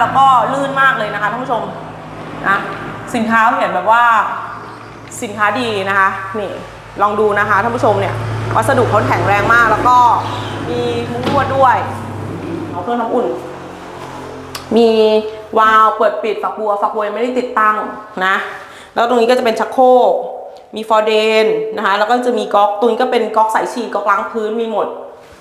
แล้วก็ลื่นมากเลยนะคะท่านผู้ชมนะสินค้าเห็นแบบว่าสินค้าดีนะคะนี่ลองดูนะคะท่านผู้ชมเนี่ยวัสดุเขาแข็งแรงมากแล้วก็มีมุ้งลวดด้วยเอาเครื่องน้ำอุ่น มีวาล์วเปิดปิดฝักบัวฝักบัวยังไม่ได้ติดตั้งนะ แล้วตรงนี้ก็จะเป็นชักโครกมีฟอร์เดนนะคะแล้วก็จะมีก๊อกตรงนี้ก็เป็นก๊อกใสายฉีดก๊อกล้างพื้นมีหมด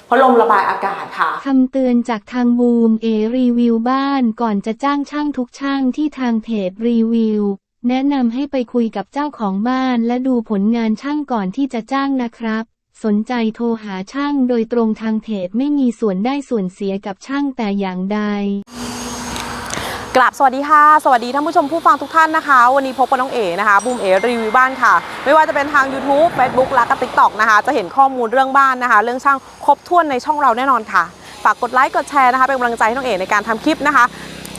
พัดลมระบายอากาศค่ะ คำเตือนจากทางบูมเอรีวิวบ้านก่อนจะจ้างช่างทุกช่างที่ทางเพจรีวิว แนะนำให้ไปคุยกับเจ้าของบ้านและดูผลงานช่างก่อนที่จะจ้างนะครับ สนใจโทรหาช่างโดยตรงทางเพจไม่มีส่วนได้ส่วนเสียกับช่างแต่อย่างใด กลับสวัสดีค่ะ สวัสดีท่านผู้ชมผู้ฟังทุกท่านนะคะ วันนี้พบกับน้องเอ๋นะคะบูมเอ๋รีวิวบ้านค่ะ ไม่ว่าจะเป็นทาง YouTube Facebook และก็ติ๊กต็อกนะคะ จะเห็นข้อมูลเรื่องบ้านนะคะ เรื่องช่างครบถ้วนในช่องเราแน่นอนค่ะ ฝากกดไลค์กดแชร์นะคะ เป็นกำลังใจให้น้องเอ๋ในการทำคลิปนะคะ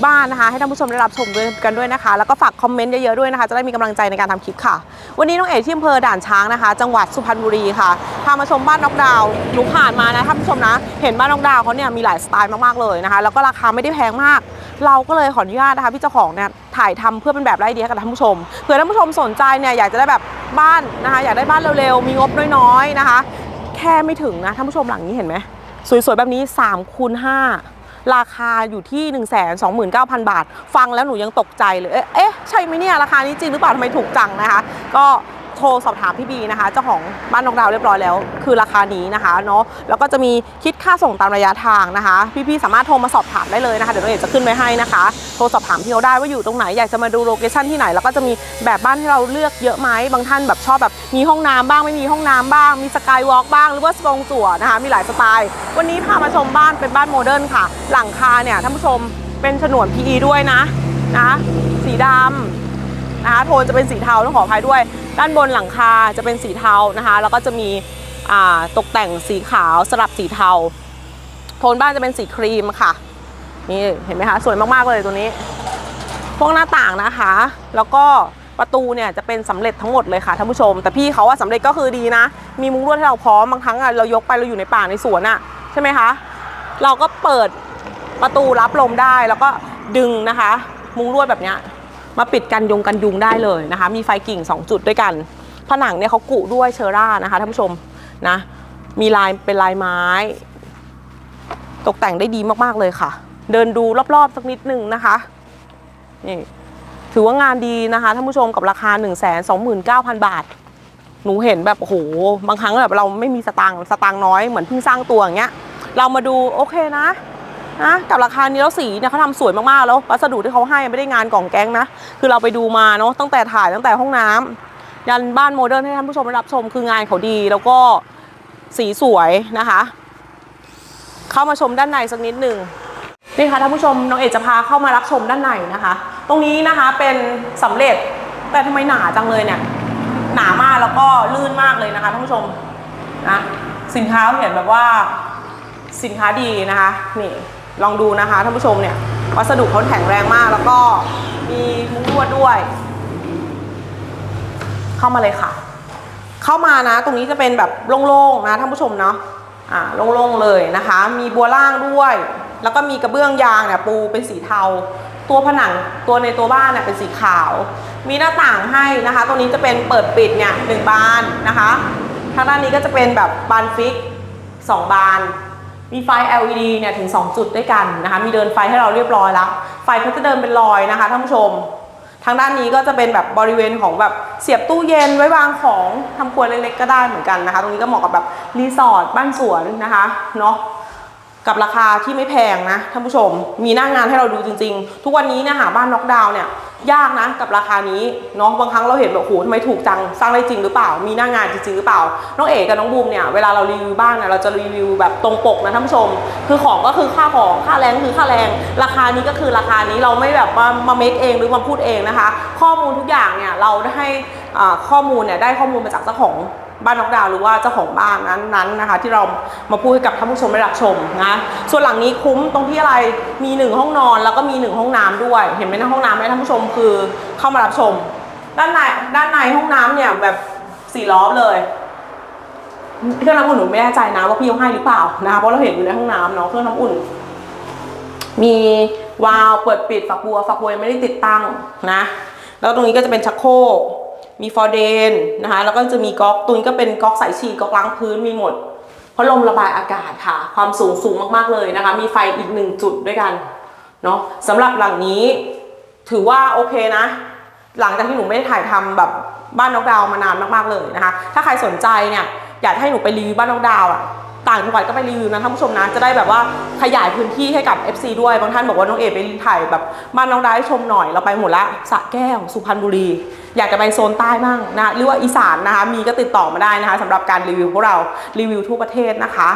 บ้านนะคะ ให้ท่านผู้ชมได้รับชมด้วยกันด้วยนะคะ แล้วก็ฝากคอมเมนต์เยอะๆด้วยนะคะ จะได้มีกำลังใจในการทำคลิปค่ะ วันนี้น้องเอ๋ที่อำเภอด่านช้างนะคะ จังหวัดสุพรรณบุรีค่ะพามาชมบ้านนกดาวหนูผ่านมานะท่านผู้ชมนะ เห็นบ้านนกดาวเขาเนี่ยมีหลายสไตล์มากๆเลยนะคะ แล้วก็ราคาไม่ได้แพงมาก เราก็เลยขออนุญาตนะคะพี่เจ้าของเนี่ยถ่ายทำเพื่อเป็นแบบไร้เดียกับท่านผู้ชมเผื่อท่านผู้ชมสนใจเนี่ยอยากจะได้แบบบ้านนะคะ อยากได้บ้านเร็วๆมีงบน้อยๆนะคะ แค่ไม่ถึงนะท่านผู้ชมหลังนี้เห็นไหมสวยๆแบบนี้3คูณ5 ราคาอยู่ที่ 1 2 9 0 0 0 บาท ฟังแล้วหนูยังตกใจเลย เอ๊ะ ใช่ไหมเนี่ย ราคานี้จริงหรือเปล่าทำไมถูกจังนะคะ ก็ โทรสอบถามพี่บีนะคะเจ้าของบ้านนอกดาวเรียบร้อยแล้ว คือราคานี้นะคะเนาะแล้วก็จะมีคิดค่าส่งตามระยะทางนะคะ พี่ๆสามารถโทรมาสอบถามได้เลยนะคะเดี๋ยวเราเอกจะขึ้นไว้ให้นะคะ โทรสอบถามพี่เขาได้ว่าอยู่ตรงไหนอยากจะมาดูโลเคชั่นที่ไหนแล้วก็จะมีแบบบ้านให้เราเลือกเยอะไหมบางท่านแบบชอบแบบมีห้องน้ำบ้างไม่มีห้องน้ำบ้าง มีสกายวอล์กบ้างหรือว่าสปงจั่วนะคะมีหลายสไตล์วันนี้พามาชมบ้านเป็นบ้านโมเดิร์นค่ะ หลังคาเนี่ยท่านผู้ชมเป็นฉนวน PE ด้วยนะนะสีดำ นะคะโทนจะเป็นสีเทาต้องขออภัยด้วย ด้านบนหลังคาจะเป็นสีเทานะคะ แล้วก็จะมีตกแต่งสีขาวสลับสีเทา โทนบ้านจะเป็นสีครีมค่ะนี่เห็นไหมคะสวยมากๆเลยตัวนี้ พวกหน้าต่างนะคะ แล้วก็ประตูเนี่ยจะเป็นสำเร็จทั้งหมดเลยค่ะท่านผู้ชม แต่พี่เขาว่าสำเร็จก็คือดีนะ มีมุ้งลวดให้เราพร้อมบางครั้งอะเรายกไปเราอยู่ในป่าในสวนอะใช่ไหมคะเราก็เปิดประตูรับลมได้แล้วก็ดึงนะคะ มุ้งลวดแบบเนี้ย มาปิดกันยงกันยุงได้เลยนะคะ มีไฟกิ่ง 2 จุดด้วยกัน ผนังเนี่ยเขากุด้วยเชอร่านะคะท่านผู้ชมนะมีลายเป็นลายไม้ ตกแต่งได้ดีมากๆเลยค่ะ เดินดูรอบๆสักนิดหนึ่งนะคะนี่ถือว่างานดีนะคะท่านผู้ชมกับราคา 1 2 9 0 0 0 บาท หนูเห็นแบบโอ้โหบางครั้งแบบเราไม่มีสตางค์สตางค์น้อยเหมือนเพิ่งสร้างตัวอย่างเงี้ยเรามาดูโอเคนะ นะกับราคานี้แล้วสีเนี่ยเขาทำสวยมากๆแล้ววัสดุที่เขาให้ไม่ได้งานกล่องแก๊งนะ คือเราไปดูมาเนาะตั้งแต่ถ่ายตั้งแต่ห้องน้ำยันบ้านโมเดิร์นให้ท่านผู้ชมได้รับชมคืองานเขาดี แล้วก็สีสวยนะคะ เข้ามาชมด้านในสักนิดหนึ่งนี่ค่ะท่านผู้ชมน้องเอกจะพาเข้ามารับชมด้านในนะคะ ตรงนี้นะคะเป็นสำเร็จแต่ทำไมหนาจังเลยเนี่ยหนามากแล้วก็ลื่นมากเลยนะคะท่านผู้ชมนะสินค้าเห็นแบบว่าสินค้าดีนะคะนี่ ลองดูนะคะท่านผู้ชมเนี่ยวัสดุเขาแข็งแรงมาก แล้วก็มีมุ้งลวดด้วย เข้ามาเลยค่ะ เข้ามานะ ตรงนี้จะเป็นแบบโล่งๆนะท่านผู้ชมเนาะอ่าโล่งๆเลยนะคะ มีบัวล่างด้วย แล้วก็มีกระเบื้องยางเนี่ยปูเป็นสีเทา ตัวผนังตัวในตัวบ้านเนี่ยเป็นสีขาว มีหน้าต่างให้นะคะ ตรงนี้จะเป็นเปิดปิดเนี่ยหนึ่งบานนะคะทางด้านนี้ก็จะเป็นแบบบานฟิกสองบาน มีไฟ LED เนี่ยถึง 2 จุดด้วยกันนะคะ มีเดินไฟให้เราเรียบร้อยแล้ว ไฟเขาจะเดินเป็นรอยนะคะท่านผู้ชม ทางด้านนี้ก็จะเป็นแบบบริเวณของแบบเสียบตู้เย็นไว้วางของทำครัวเล็กๆก็ได้เหมือนกันนะคะ ตรงนี้ก็เหมาะกับแบบรีสอร์ทบ้านสวนนะคะเนาะกับราคาที่ไม่แพงนะท่านผู้ชม มีหน้างงานให้เราดูจริง ๆ ทุกวันนี้เนี่ยหาบ้านน็อกดาวน์เนี่ย ยากนะกับราคานี้เนาะบางครั้งเราเห็นแบบโอ้โหทำไมถูกจังสร้างได้จริงหรือเปล่า มีหน้างานจริงๆหรือเปล่า น้องเอ๋กับน้องบูมเนี่ยเวลาเรารีวิวบ้านเนี่ยเราจะรีวิวแบบตรงปกนะท่านผู้ชม คือของก็คือค่าของค่าแรงคือค่าแรง ราคานี้ก็คือราคานี้เราไม่แบบมามาเมคเองหรือมาพูดเองนะคะ ข้อมูลทุกอย่างเนี่ยเราได้ให้อ่าข้อมูลเนี่ยได้ข้อมูลมาจากเจ้าของ บ้านนอกดาวหรือว่าเจ้าของบ้านนั้นๆนะคะ ที่เรามาพูดให้กับท่านผู้ชมได้รับชมนะส่วนหลังนี้คุ้มตรงที่อะไรมีหนึ่งห้องนอนแล้วก็มีหนึ่งห้องน้ำด้วย เห็นไหมนห้องน้ำไหมท่านผู้ชมคือเข้ามารับชม ด้านในด้านในห้องน้ำเนี่ยแบบสี่ล้อเลยเครื่องน้ำอุ่นหนูไม่แน่ใจนะว่าพี่เขาให้หรือเปล่านะคะเพราะเราเห็นอยู่ในห้องน้ำเนาะเครื่องน้ำอุ่น มีวาล์วเปิดปิดฝักบัวฝักบัวยังไม่ได้ติดตั้งนะ แล้วตรงนี้ก็จะเป็นชักโครก มีฟอร์เดนนะคะแล้วก็จะมีก๊อกตัวนี้ก็เป็นก๊อกใส่ฉี่ก๊อกล้างพื้นมีหมดพัดลมระบายอากาศค่ะ ความสูงสูงมากๆเลยนะคะ มีไฟอีกหนึ่งจุดด้วยกันเนาะสำหรับหลังนี้ถือว่าโอเคนะ หลังจากที่หนูไม่ได้ถ่ายทำแบบบ้านนกดาวมานานมากๆเลยนะคะ ถ้าใครสนใจเนี่ยอยากให้หนูไปรีวิวบ้านนกดาวอะ่ะ ต่างจังหวัดก็ไปรีวิวนะท่านผู้ชมนะจะได้แบบว่าขยายพื้นที่ให้กับ FC ด้วยบางท่านบอกว่าน้องเอไปถ่ายแบบบ้านน้องได้ให้ชมหน่อยเราไปหมดละสระแก้วสุพรรณบุรี อยากจะไปโซนใต้บ้างนะหรือว่าอีสานนะคะมีก็ติดต่อมาได้นะคะสำหรับการรีวิวพวกเรารีวิวทั่วประเทศนะคะ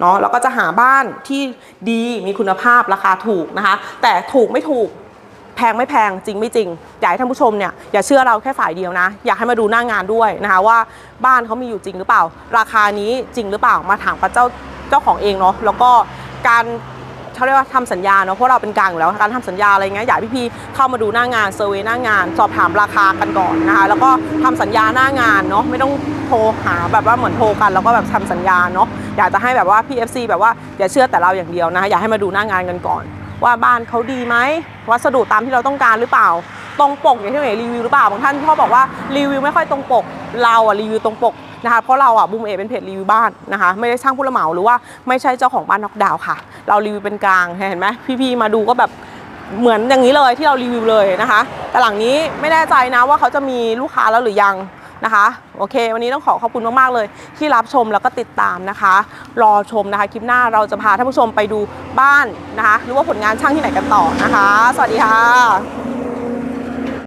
เนาะแล้วก็จะหาบ้านที่ดีมีคุณภาพราคาถูกนะคะ แต่ถูกไม่ถูก พงไม่แพงจริงไม่จริง อยากให้ท่านผู้ชมเนี่ยอย่าเชื่อเราแค่ฝ่ายเดียวนะ อยากให้มาดูหน้างานด้วยนะคะว่าบ้านเขามีอยู่จริงหรือเปล่า ราคานี้จริงหรือเปล่ามาถามกับเจ้าเจ้าของเองเนาะแล้วก็การเขาเรียกว่าทำสัญญาเนาะเพราะเราเป็นกลางอยู่แล้วการทำสัญญาอะไรเงี้ยอยากให้พี่ๆเข้ามาดูหน้างานเซอร์เวยหน้างาน สอบถามราคากันก่อนนะคะแล้วก็ทำสัญญาหน้างานเนาะไม่ต้องโทรหาแบบว่าเหมือนโทรกันแล้วก็แบบทำสัญญาเนาะอยากจะให้แบบว่า PFC แบบว่าอย่าเชื่อแต่เราอย่างเดียวนะคะอยากให้มาดูหน้างานกันก่อน ว่าบ้านเขาดีไหมวัสดุตามที่เราต้องการหรือเปล่า ตรงปกอย่างที่เอ๋รีวิวหรือเปล่าบางท่านชอบบอกว่ารีวิวไม่ค่อยตรงปก เราอะรีวิวตรงปกนะคะเพราะเราอะบูมเอเป็นเพจรีวิวบ้านนะคะ ไม่ได้ช่างผู้รับเหมาหรือว่าไม่ใช่เจ้าของบ้านน็อกดาวน์ค่ะ เรารีวิวเป็นกลางเห็นไหมพี่ๆมาดูก็แบบเหมือนอย่างนี้เลยที่เรารีวิวเลยนะคะ แต่หลังนี้ไม่แน่ใจนะว่าเขาจะมีลูกค้าแล้วหรือยัง นะคะ โอเค วันนี้ต้องขอขอบคุณมาก ๆ เลยที่รับชมแล้วก็ติดตามนะคะ รอชมนะคะ คลิปหน้าเราจะพาท่านผู้ชมไปดูบ้านนะคะ หรือว่าผลงานช่างที่ไหนกันต่อนะคะ สวัสดีค่ะ